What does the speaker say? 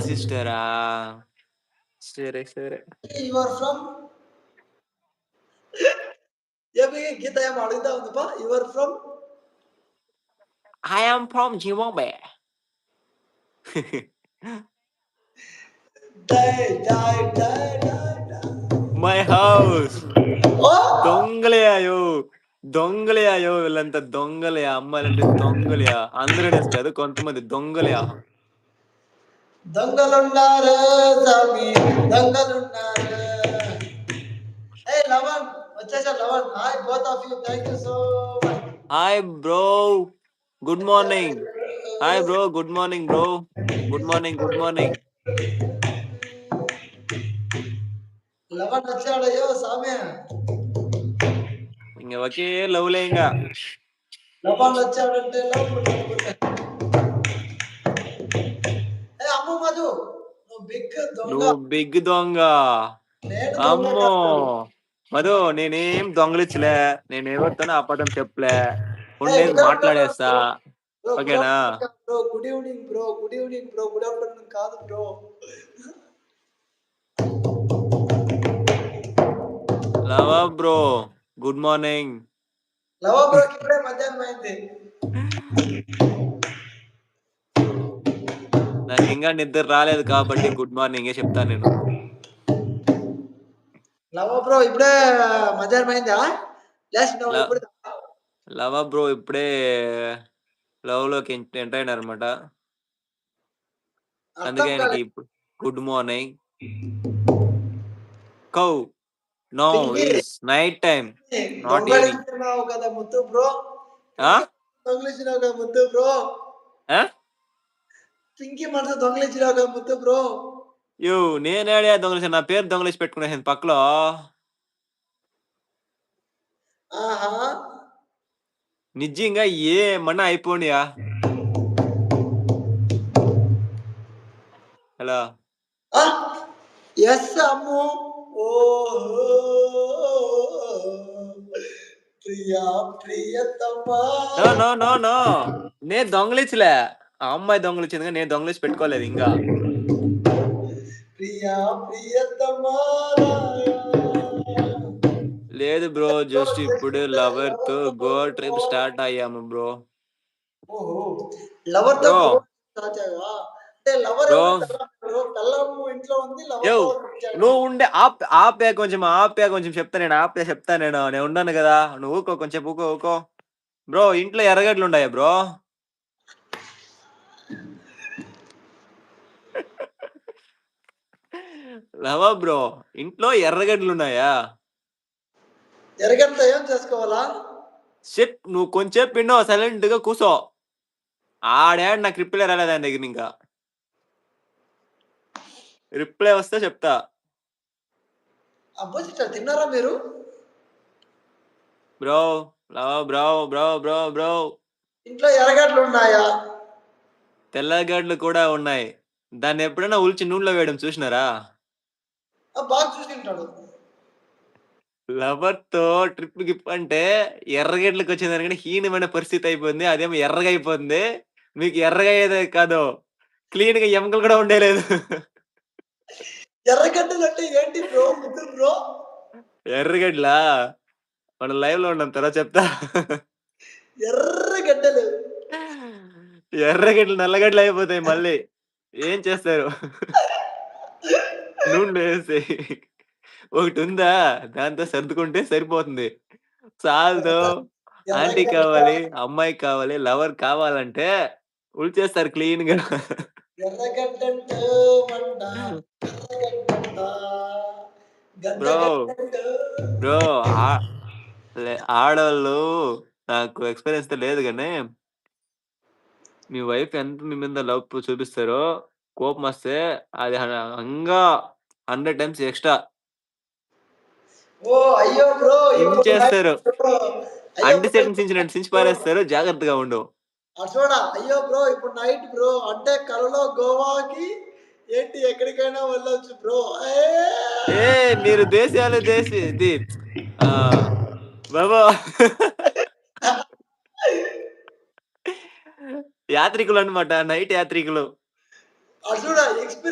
సిస్టరా సరే సరే you are from ఏమి గీత ఏం అడుగుతా ఉందిపా you are from I am from Zimbabwe die die die die die my house ఓ దొంగలే అయ్యో దొంగలే అయ్యో వీళ్ళంతా దొంగలే అమ్మాయిలంటే దొంగలే అందరూ కాదు కొంతమంది దొంగలే దొంగలున్నారు స్వామి దొంగలున్నారు ఏ లవన్ వచ్చేసా Lavan hi both of you thank you so much hi bro good morning hi bro good morning bro good morning good morning Lavan వచ్చాడయ్యో స్వామి ఇంక ఒకే లవ్లే ఇంకా లవన్ వచ్చాడంటే లోపల నువ్వు బిగ్ దొంగ. అమ్మో. మధు నేనేం దొంగలిచ్చలే. నేను ఎవరితోనో అబద్ధం చెప్పలే. ఉండేది మాట్లాడేస్తా. ఓకేనా? Bro good evening bro good evening bro good afternoon కాదు బ్రో. లవా బ్రో గుడ్ మార్నింగ్. లవ బ్రో ఇప్పుడే మధ్యాహ్నం అయింది. ఇంకా నిద్ర రాలేదు కాబట్టి గుడ్ మార్నింగ్ చెప్తాను నేను లవ బ్రో ఇప్పుడే మధ్యాహ్నం అయిందా లవా బ్రో ఇప్పుడే లవ్లోకి ఎంటర్ అయినారు అనమాట అందుకే ఆయనకి కాలేదు. ఇప్పుడు గుడ్ మార్నింగ్ కౌ no. Is night time not దొంగలించినావు కదా ముత్తు బ్రో ఆ? కదా ముత్తు బ్రో ఆ? పింకీ మనసు దొంగలించినావు ముత్తు బ్రో. యో నేనేడే దొంగలిసి నా పేరు దొంగలిసి పెట్టుకునేసింది పక్కలో. ఆహా. నిజంగా ఏమన్నా అయిపోనియా? హలో. ఎస్ అమ్ము. ఓహో. ప్రియా ప్రియతమా. No no no. నో దొంగలించలే. ఆ అమ్మాయి దొంగలిచ్చింది కానీ నేను దొంగలిసి పెట్టుకోలేదు ఇంకా. లేదు బ్రో జస్ట్ ఇప్పుడు లవర్తో గో ట్రిప్ స్టార్ట్ అయ్యాము బ్రో. లవర్తో నువ్వు ఉండే ఆప్ ఆపే కొంచెం ఆపే కొంచెం చెప్తా నేను ఆపే చెప్తా నేను నేను ఉన్నాను కదా. నువ్వు ఊకో కొంచెం ఊకో ఊకో. బ్రో ఇంట్లో ఎర్రగడ్డలు ఉన్నాయా బ్రో? లవా బ్రో ఇంట్లో ఎర్రగడ్డలు ఉన్నాయా ఎరగంత ఏం చేసుకోవాలా? షిట్ నువ్వు కొంచెం పిండో సైలెంట్గా కూసో. ఆడే నాకు రిప్లై రాలేదు ఆయన దగ్గర ఇంకా? రిప్లై వస్తే చెప్తా. అబ్బో తిన్నారా మీరు? Bro love bro bro bro bro. ఇంట్లో ఎరగడ్లు ఉన్నాయా తెల్లగడ్డలు కూడా ఉన్నాయి. దాన్ని ఎప్పుడైనా ఉల్చి నూనెలో వేయడం చూసినారా? బాగా చూసింటాడు లవర్తో ట్రిప్ గిప్ అంటే ఎర్రగడ్డలకు వచ్చింది దానికంటే హీనమైన పరిస్థితి అయిపోయింది. అదేమో ఎర్రగా అయిపోతుంది మీకు ఎర్రగా అయ్యేదే కాదు. క్లీన్గా ఎముకలు కూడా ఉండేలేదు. ఎర్రగడ్డలు అంటే ఏంటి బ్రో? ముగ్గురు బ్రో? ఎర్రగడ్డలా? మనం లైవ్లో ఉన్నాం. తర్వాత చెప్తా. ఎర్రగడ్డలు. ఎర్రగడ్డలు నల్లగడ్డలు అయిపోతాయి మళ్ళీ. ఏం చేస్తారు? నూనె వేసి ఒకటి ఉందా దాంతో సర్దుకుంటే సరిపోతుంది చాలదు ఆంటీ కావాలి అమ్మాయి కావాలి లవర్ కావాలంటే ఉల్చేస్తారు క్లీన్గా. గడ్డగడ్డంట. బ్రో ఆడవాళ్ళు నాకు ఎక్స్పీరియన్స్తో లేదు కానీ మీ వైఫ్ ఎంత మీ మీద లవ్ చూపిస్తారో కోపం వస్తే అది ఇంకా హండ్రెడ్ టైమ్స్ ఎక్స్ట్రా. ఓ అయ్యో బ్రో ఏం చేస్తారు? అంటి bro, సెట్టింగ్ సించి పారేస్తారు జాగ్రత్తగా ఉండు. చూడ అయ్యో బ్రో ఇప్పుడు నైట్ బ్రో అంటే కలలో గోవాకి ఏంటి ఎక్కడికైనా వెళ్ళొచ్చు బ్రో. ఏ! మీరు దేశాలు దేశ ఇది బాబా. యాత్రికులు అన్నమాట నైట్ యాత్రికులు. చూడ ఎక్స్పీరియన్స్